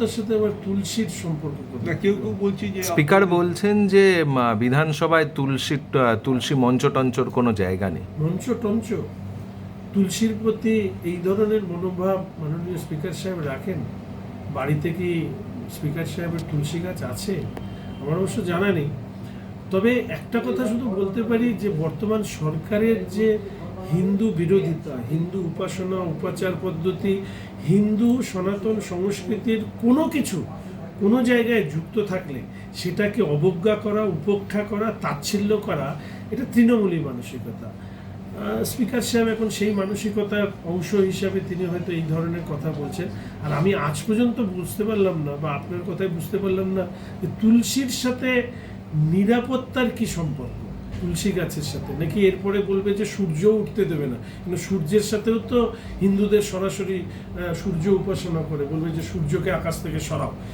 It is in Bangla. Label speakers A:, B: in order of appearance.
A: নিরাপত্তার সাথে আবার তুলসীর সম্পর্ক
B: না কেউ কেউ বলছে যে
C: স্পিকার বলছেন যে বিধানসভায় তুলসী তুলসী মঞ্চ টঞ্চর কোনো জায়গা নেই।
A: মঞ্চ টঞ্চ তুলসীর প্রতি এই ধরনের মনোভাব মাননীয় স্পিকার সাহেব রাখেন? বাড়িতে কি স্পিকার সাহেবের তুলসী গাছ আছে? আমার অবশ্য জানা নেই। তবে একটা কথা শুধু বলতে পারি যে বর্তমান সরকারের যে হিন্দু বিরোধিতা, হিন্দু উপাসনা, উপাচার পদ্ধতি, হিন্দু সনাতন সংস্কৃতির কোনো কিছু কোনো জায়গায় যুক্ত থাকলে সেটাকে অবজ্ঞা করা, উপেক্ষা করা, তাচ্ছিল্য করা, এটা তৃণমূলী মানসিকতা। স্পিকার সাহেব এখন সেই মানসিকতার অংশ হিসাবে তিনি হয়তো এই ধরনের কথা বলছেন। আর আমি আজ পর্যন্ত বুঝতে পারলাম না বা আপনার কথায় বুঝতে পারলাম না যে তুলসীর সাথে নিরাপত্তার কি সম্পর্ক। তুলসী গাছের সাথে। নাকি এরপরে বলবে যে সূর্য উঠতে দেবে না। কিন্তু সূর্যের সাথেও তো হিন্দুদের সরাসরি সূর্য উপাসনা করে। বলবে যে সূর্যকে আকাশ থেকে সরাও।